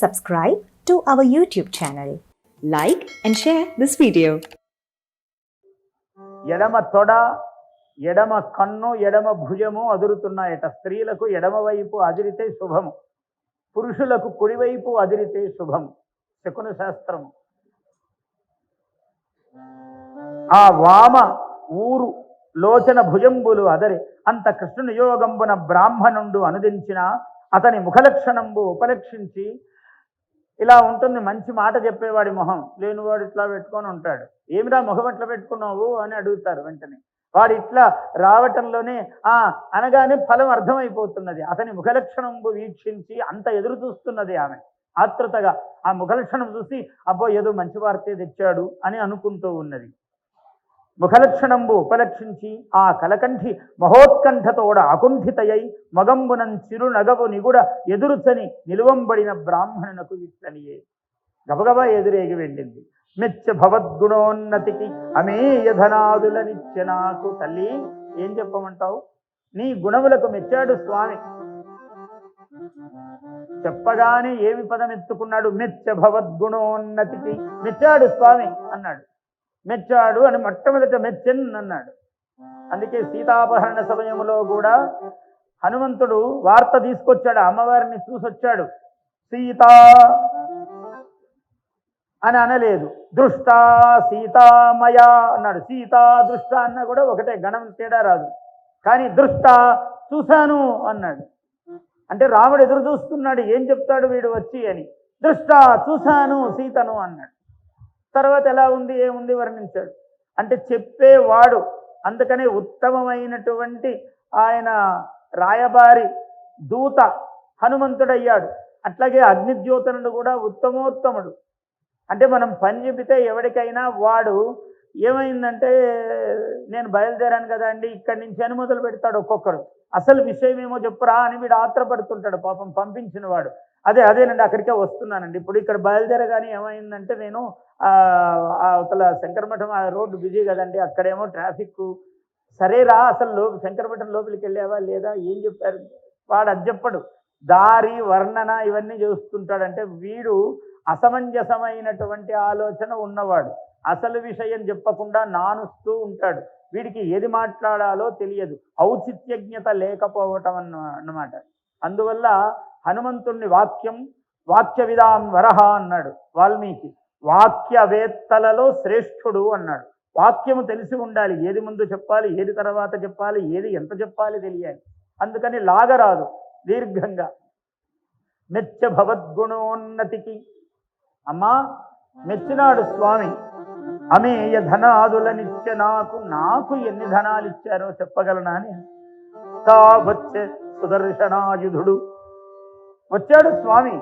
subscribe to our YouTube channel. Like and share this video. ఎడమ తొడ ఎడమ కన్ను ఎడమ భుజము అదురుతున్నాయట. స్త్రీలకు ఎడమవైపు అదిరితే శుభము. పురుషులకు కుడివైపు అదిరితే శుభము. శకున శాస్త్రము. ఆ వామ ఊరు లోచన భుజంబులు అదరి. అంత కృష్ణుని యోగంబున బ్రాహ్మణుండు అనుదించిన అతని ముఖలక్షణంబు ఉపలక్షించి ఇలా ఉంటుంది మంచి మాట చెప్పేవాడి మొహం. లేనివాడు ఇట్లా పెట్టుకొని ఉంటాడు. ఏమిరా ముఖం ఎట్లా పెట్టుకున్నావు అని అడుగుతారు వెంటనే. వాడు ఇట్లా రావటంలోనే ఆ అనగానే ఫలం అర్థమైపోతున్నది. అతని ముఖలక్షణం వీక్షించి అంత ఎదురు చూస్తున్నది ఆమె. ఆతృతగా ఆ ముఖలక్షణం చూసి అబ్బో ఏదో మంచి వార్తే తెచ్చాడు అని అనుకుంటూ ఉన్నది. ముఖలక్షణంబు ఉపలక్షించి ఆ కలకంఠి మహోత్కంఠతోడ అకుంఠితయై మగంబునం చిరునగవు నిగుడ ఎదురుచని నిలువంబడిన బ్రాహ్మణునకు ఇట్లనియే. గబగబా ఎదురేగి వెళ్ళింది. మెచ్చ భవద్గుణోన్నతికి అమేయధనాదులనిచ్చ నాకు తల్లి ఏం చెప్పమంటావు? నీ గుణములకు మెచ్చాడు స్వామి. చెప్పగానే ఏమి పదం ఎత్తుకున్నాడు మెచ్చ భవద్గుణోన్నతికి మెచ్చాడు స్వామి అన్నాడు. మెచ్చాడు అని మొట్టమొదట మెచ్చన్ అన్నాడు. అందుకే సీతాపహరణ సమయంలో కూడా హనుమంతుడు వార్త తీసుకొచ్చాడు అమ్మవారిని చూసొచ్చాడు. సీత అని అనలేదు. దృష్ట సీతామయ అన్నాడు. సీతా దృష్ట అన్న కూడా ఒకటే గణం తేడా రాదు. కానీ దృష్ట చూశాను అన్నాడు. అంటే రాముడు ఎదురు చూస్తున్నాడు ఏం చెప్తాడు వీడు వచ్చి అని. దృష్ట చూశాను సీతను అన్నాడు. తర్వాత ఎలా ఉంది ఏముంది వర్ణించాడు. అంటే చెప్పేవాడు. అందుకనే ఉత్తమమైనటువంటి ఆయన రాయబారి దూత హనుమంతుడయ్యాడు. అట్లాగే అగ్నిద్యోతనుడు కూడా ఉత్తమోత్తముడు. అంటే మనం పని చెబితే ఎవరికైనా వాడు ఏమైందంటే నేను బయలుదేరాను కదా అండి ఇక్కడి నుంచి అని మొదలు పెడతాడు ఒక్కొక్కడు. అసలు విషయం ఏమో చెప్పురా అని వీడు ఆత్రపడుతుంటాడు పాపం పంపించిన వాడు అదే అదేనండి అక్కడికే వస్తున్నానండి. ఇప్పుడు ఇక్కడ బయలుదేరగానే ఏమైందంటే నేను ఆ అవతల శంకరమఠం ఆ రోడ్డు బిజీ కదండి. అక్కడేమో ట్రాఫిక్ సరేరా అసలు లో శంకరమఠం లోపలికి వెళ్ళావా లేదా? ఏం చెప్పారు? వాడు అది చెప్పడు. దారి వర్ణన ఇవన్నీ చూస్తుంటాడంటే వీడు అసమంజసమైనటువంటి ఆలోచన ఉన్నవాడు. అసలు విషయం చెప్పకుండా నానుస్తూ ఉంటాడు. వీడికి ఏది మాట్లాడాలో తెలియదు. ఔచిత్యజ్ఞత లేకపోవటం అన్న అన్నమాట. అందువల్ల హనుమంతుణ్ణి వాక్యం వాక్య విధాం వరహ అన్నాడు వాల్మీకి. వాక్యవేత్తలలో శ్రేష్ఠుడు అన్నాడు. వాక్యము తెలిసి ఉండాలి ఏది ముందు చెప్పాలి ఏది తర్వాత చెప్పాలి ఏది ఎంత చెప్పాలి తెలియాలి. అందుకని లాగరాదు దీర్ఘంగా. మెచ్చ భవద్గుణోన్నతికి. అమ్మా మెచ్చినాడు స్వామి. అమేయ ధనాదులనిచ్చ నాకు నాకు ఎన్ని ధనాలు ఇచ్చారో చెప్పగలనా అని. తా వచ్చే సుదర్శనాయుధుడు. వచ్చాడు స్వామి.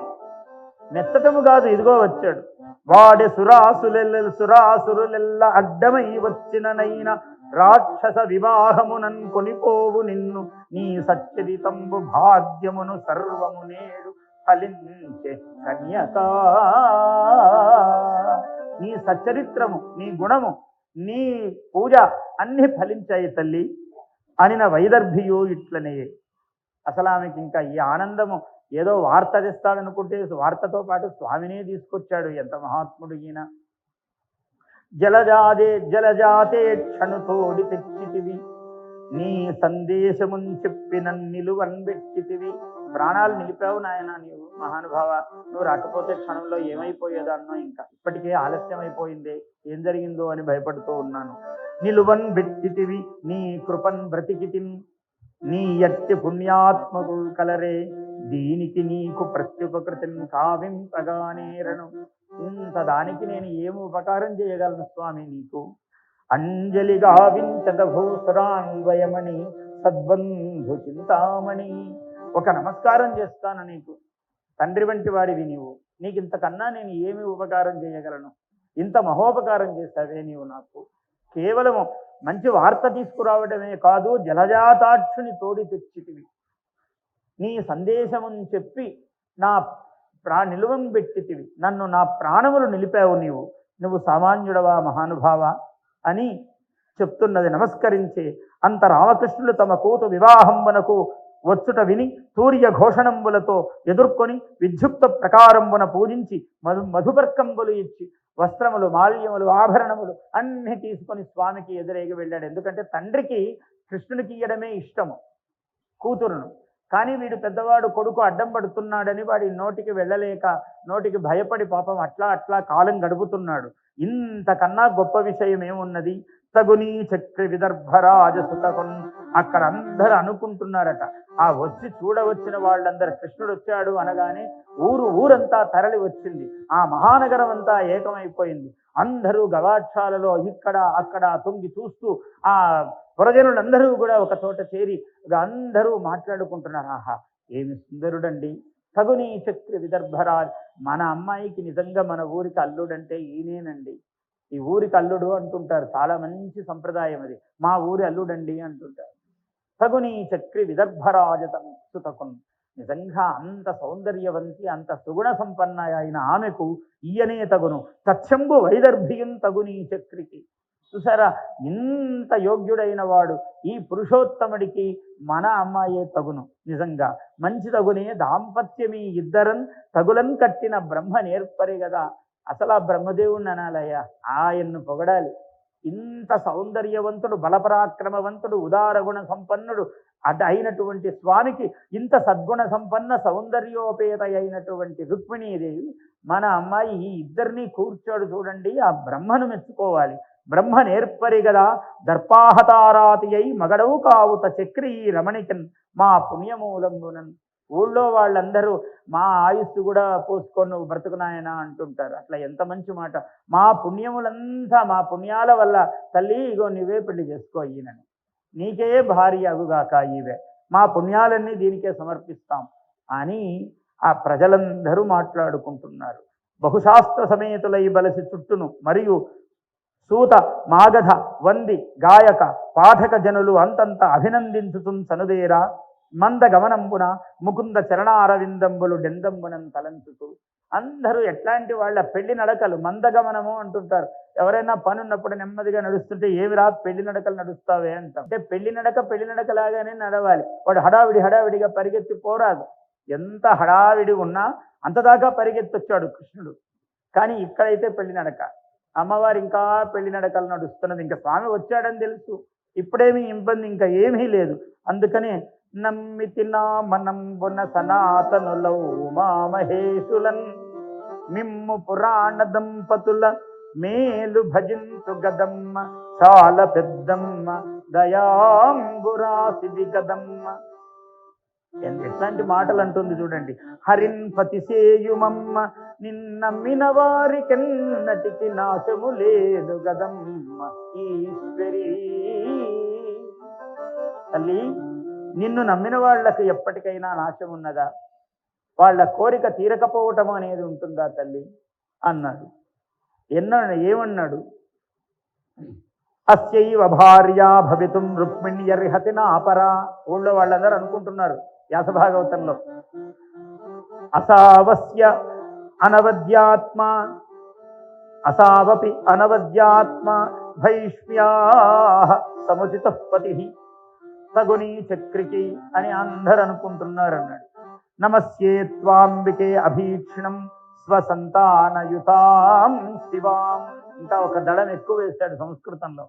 మెత్తటము కాదు ఇదిగో వచ్చాడు. వాడే సురాసులెల్ల సురాసురులెల్ల అడ్డమై వచ్చిననైన రాక్షస వివాహమునన్ కొనిపోవు నిన్ను. నీ సచ్చరితంబు భాగ్యమును సర్వము నేడు ఫలించే కన్యకా. నీ సచ్చరిత్రము నీ గుణము నీ పూజ అన్ని ఫలించాయి తల్లి. అనిన వైదర్భియు ఇట్లనే. అసలు ఆమెకి ఇంకా ఈ ఆనందము ఏదో వార్త తెస్తాడనుకుంటే వార్తతో పాటు స్వామినే తీసుకొచ్చాడు. ఎంత మహాత్ముడు ఈయన. జలజాదే జలజాతే క్షణుతోడి తెచ్చితివి. నీ సందేశమున్ చెప్పిన నిలువన్ పెట్టితివి. ప్రాణాలు నిలిపావు నాయన నీవు మహానుభావ. నువ్వు రాకపోతే క్షణంలో ఏమైపోయేదో అన్నో ఇంకా. ఇప్పటికే ఆలస్యం అయిపోయిందే ఏం జరిగిందో అని భయపడుతూ ఉన్నాను. నిలువన్ బెట్టితివి నీ కృపన్ బ్రతికితిన్. నీ ఎట్టి పుణ్యాత్మకు కలరే దీనికి నీకు ప్రత్యుపకృతిని కావింపగానేరను ఇంత దానికి నేను ఏమి ఉపకారం చేయగలను స్వామి నీకు? అంజలి గావించదభూసురాన్వయమణి సద్బంధు చింతామణి. ఒక నమస్కారం చేస్తాను నీకు. తండ్రి వంటి వాడివి నీవు. నీకు ఇంతకన్నా నేను ఏమి ఉపకారం చేయగలను? ఇంత మహోపకారం చేస్తావే నీవు నాకు. కేవలము మంచి వార్త తీసుకురావడమే కాదు జలజాతాక్షుని తోడి తెచ్చిటివి నీ సందేశమని చెప్పి నా ప్రా నిలువం పెట్టితివి. నన్ను నా ప్రాణములు నిలిపావు నీవు. నువ్వు సామాన్యుడవా మహానుభావ అని చెప్తున్నది నమస్కరించే అంత రామకృష్ణులు తమ కూతు వివాహంబునకు వచ్చుట విని తూర్య ఘోషణంబులతో ఎదుర్కొని విద్యుక్త ప్రకారంబున పూజించి మధు మధుపర్కంబులు ఇచ్చి వస్త్రములు మాల్యములు ఆభరణములు అన్ని తీసుకొని స్వామికి ఎదురేగి వెళ్ళాడు. ఎందుకంటే తండ్రికి కృష్ణునికి ఇయ్యడమే ఇష్టము కూతురును. కానీ వీడు పెద్దవాడు కొడుకు అడ్డం పడుతున్నాడని వాడి నోటికి వెళ్ళలేక నోటికి భయపడి పాపం అట్లా అట్లా కాలం గడుపుతున్నాడు. ఇంతకన్నా గొప్ప విషయం ఏమున్నది? తగుని చక్రి విదర్భరాజసుతకున్ అక్కడ అందరూ అనుకుంటున్నారట. ఆ వచ్చి చూడవచ్చిన వాళ్ళందరూ కృష్ణుడు వచ్చాడు అనగానే ఊరు ఊరంతా తరలి వచ్చింది. ఆ మహానగరం అంతా ఏకమైపోయింది. అందరూ గవాక్షాలలో ఇక్కడ అక్కడ తొంగి చూస్తూ ఆ పురజనులందరూ కూడా ఒక చోట చేరి అందరూ మాట్లాడుకుంటున్నారు. ఆహా ఏమి సుందరుడండి. తగుని చక్రి విదర్భరాజ్. మన అమ్మాయికి నిజంగా మన ఊరికి అల్లుడంటే ఈయనేనండి. ఈ ఊరికి అల్లుడు అంటుంటారు. చాలా మంచి సంప్రదాయం అది. మా ఊరి అల్లుడండి అంటుంటారు. తగుని చక్రి విదర్భరాజతం సుతకున్. నిజంగా అంత సౌందర్యవంతి అంత సుగుణ సంపన్న అయిన ఆమెకు ఈయనే తగును. తచ్చంబు వైదర్భియం తగుని చక్రికి చూసారా? ఇంత యోగ్యుడైన వాడు ఈ పురుషోత్తముడికి మన అమ్మాయే తగును నిజంగా. మంచి తగునే దాంపత్యమీ ఇద్దరం తగులం కట్టిన బ్రహ్మ నేర్పరే కదా అసలు ఆ బ్రహ్మదేవుణ్ణి అనాలయ్యా ఆయన్ను పొగడాలి. ఇంత సౌందర్యవంతుడు బలపరాక్రమవంతుడు ఉదారగుణ సంపన్నుడు అది అయినటువంటి స్వామికి ఇంత సద్గుణ సంపన్న సౌందర్యోపేత అయినటువంటి రుక్మిణీదేవి మన అమ్మాయి ఈ ఇద్దరినీ కూర్చోడు చూడండి ఆ బ్రహ్మను మెచ్చుకోవాలి. బ్రహ్మ నేర్పరి గదా దర్పాహతారాతి అయి మగడవు కావుత చక్రి ఈ రమణికన్ మా పుణ్యమూలంబునన్. ఊళ్ళో వాళ్ళందరూ మా ఆయుస్సు కూడా పోసుకొని నువ్వు బ్రతుకునాయనా అంటుంటారు. అట్లా ఎంత మంచి మాట. మా పుణ్యములంతా మా పుణ్యాల వల్ల తల్లి ఇగో నువ్వే పెళ్ళి చేసుకో ఈయనని. నీకే భార్య అగుగాక ఈవే. మా పుణ్యాలన్నీ దీనికే సమర్పిస్తాం అని ఆ ప్రజలందరూ మాట్లాడుకుంటున్నారు. బహుశాస్త్ర సమేతులై బలసి చుట్టును. మరియు సూత మాగధ వంది గాయక పాఠక జనులు అంతంత అభినందించుతుం సనుదేరా. మంద గమనంబున ముకుంద చరణారవిందంబులు డెందంబునం తలంచుతూ అందరూ ఎట్లాంటి వాళ్ళ పెళ్ళి నడకలు? మందగమనము అంటుంటారు. ఎవరైనా పని ఉన్నప్పుడు నెమ్మదిగా నడుస్తుంటే ఏమిరా పెళ్ళి నడకలు నడుస్తావే అంటాం. అంటే పెళ్ళి నడక పెళ్ళి నడక లాగానే నడవాలి. వాడు హడావిడి హడావిడిగా పరిగెత్తి పోరాదు ఎంత హడావిడి ఉన్నా అంతదాకా పరిగెత్తొచ్చాడు కృష్ణుడు. కానీ ఇక్కడైతే పెళ్ళి నడక. అమ్మవారు ఇంకా పెళ్ళి నడకలు నడుస్తున్నది ఇంకా స్వామి వచ్చాడని తెలుసు. ఇప్పుడేమీ ఇబ్బంది ఇంకా ఏమీ లేదు. అందుకనే నమ్మితి నా మనంబున సనాతనులౌ ఉమామహేశులన్. మిమ్ము పురాణ దంపతుల మేలు భజంతు గదమ్మ. చాలా పెద్దమ్మ. దయాంబురాసిది గదమ్మ. ఎట్లాంటి మాటలు అంటుంది చూడండి. హరిన్ పతిసేయుమమ్మ నిన్నమ్మిన వారికెన్నటికి నాశము లేదు గదమ్మ ఈశ్వరి. తల్లి నిన్ను నమ్మిన వాళ్ళకి ఎప్పటికైనా నాశం ఉన్నదా? వాళ్ళ కోరిక తీరకపోవటం అనేది ఉంటుందా తల్లి? అన్నాడు. ఎన్నాడు? ఏమన్నాడు? అస్యైవ భార్య భవితుం రుక్మిణ్యర్హతి నాపరా ఊళ్ళో వాళ్ళందరూ అనుకుంటున్నారు. వ్యాసభాగవతంలో. అసావస్య అనవద్యాత్మ అసావపి అనవద్యాత్మ భైష్మ్యా సముచిత పతి సగుణీ చక్రికి అని అందరు అనుకుంటున్నారు అన్నాడు నమస్యే త్వాంబికే అభీక్షణం స్వసంతానయుతాం శివాం. ఇంకా ఒక దళం ఎక్కువ వేశాడు సంస్కృతంలో.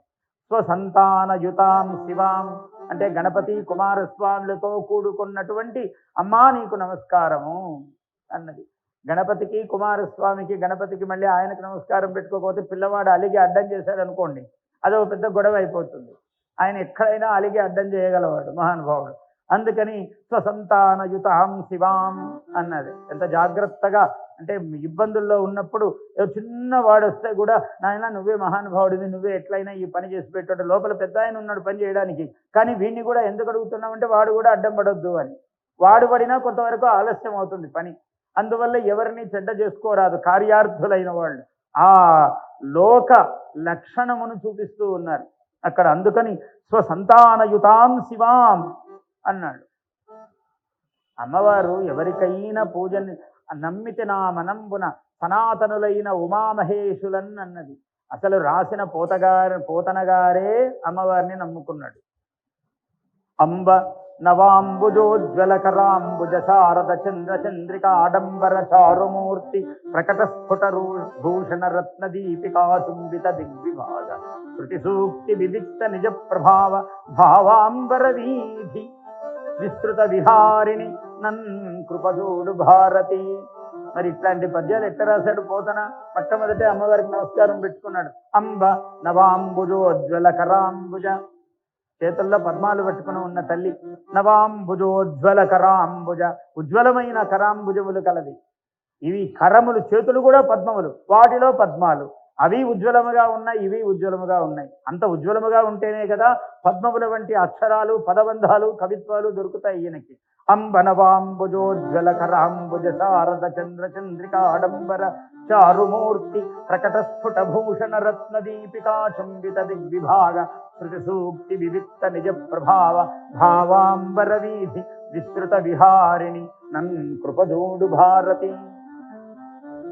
స్వసంతానయుతాం శివాం. అంటే గణపతి కుమారస్వాములతో కూడుకున్నటువంటి అమ్మా నీకు నమస్కారము అన్నది. గణపతికి కుమారస్వామికి గణపతికి మళ్ళీ ఆయనకు నమస్కారం పెట్టుకోకపోతే పిల్లవాడు అలిగి అడ్డం చేశాడు అనుకోండి అదొక పెద్ద గొడవ అయిపోతుంది ఆయన ఎక్కడైనా అలిగి అడ్డం చేయగలవాడు మహానుభావుడు. అందుకని స్వసంతానయుతాం శివాం అన్నది. ఎంత జాగ్రత్తగా అంటే ఇబ్బందుల్లో ఉన్నప్పుడు ఏదో చిన్న వాడు వస్తే కూడా నాయన నువ్వే మహానుభావుడివి నువ్వే ఎట్లయినా ఈ పని చేసి పెట్టాడు. లోపల పెద్ద ఆయన ఉన్నాడు పని చేయడానికి. కానీ వీడిని కూడా ఎందుకు అడుగుతున్నామంటే వాడు కూడా అడ్డం పడొద్దు అని. వాడు పడినా కొంతవరకు ఆలస్యం అవుతుంది పని. అందువల్ల ఎవరిని చెడ్డ చేసుకోరాదు కార్యార్థులైన వాళ్ళు. ఆ లోక లక్షణమును చూపిస్తూ ఉన్నారు. అక్కడ అందుకని స్వసంతానయుతాం శివాం అన్నాడు. అమ్మవారు ఎవరికైనా పూజని నమ్మితి నా మనంబున సనాతనులైన ఉమామహేషులన్ అన్నది. అసలు రాసిన పోతగారు పోతనగారే అమ్మవారిని నమ్ముకున్నాడు. అంబ నవాంబుజోజ్వలకరాంబుజ శారద చంద్ర చంద్రికాడంబర చారుమూర్తి ప్రకట స్ఫుట భూషణ రత్న దీపికా చుంబిత దిగ్విభాగ శృతి సూక్తి విదిక్త నిజ ప్రభావ భావాంబర వీధి విస్తృత విహారిణి నన్ కృపజోడు భారతి. మరి ఇట్లాంటి పద్యాలు ఎక్కడ రాశాడు పోతన? మొట్టమొదటి అమ్మవారికి నమస్కారం పెట్టుకున్నాడు. అంబ నవాంబుజోజ్వల కరాంబుజ చేతుల్లో పద్మాలు పట్టుకుని ఉన్న తల్లి నవాంబుజోజ్వల కరాంబుజ ఉజ్వలమైన కరాంబుజములు కలది ఇవి కరములు చేతులు కూడా పద్మములు వాటిలో పద్మాలు. అవి ఉజ్వలముగా ఉన్నాయి ఇవి ఉజ్వలముగా ఉన్నాయి. అంత ఉజ్వలముగా ఉంటేనే కదా పద్మముల వంటి అక్షరాలు పదబంధాలు కవిత్వాలు దొరుకుతాయి ఈయనకి. అంబనవాంబుజోజ్వల కరాంబుజ శారద చంద్ర చంద్రికాడంబర చారుమూర్తి ప్రకట స్ఫుట భూషణ రత్న దీపికా చుంబిత దిగ్విభాగ శృతి సూక్తి వివిక్త నిజ ప్రభావ భావాంబర వీధి విస్తృత విహారిణి నన్ కృపజోడు భారతి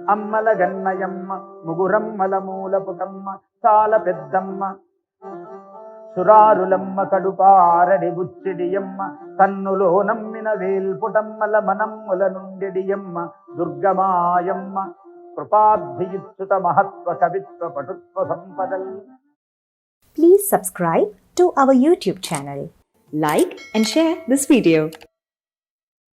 అమ్మల గన్నయమ్మ ముగురమ్మల మూల పుటమ్మ చాల పెద్దమ్మ సురారులమ్మ కడుపారడి బుచ్చిడియమ్మ తన్నులో నమ్మిన వేల్పుటమ్మల మనమ్ముల నుండిడియమ్మ దుర్గమాయమ్మ కృపాబ్ధియుత్సుత మహత్వ కవిత్వ పటుత్వ సంపదల్. Please subscribe to our YouTube channel like and share this video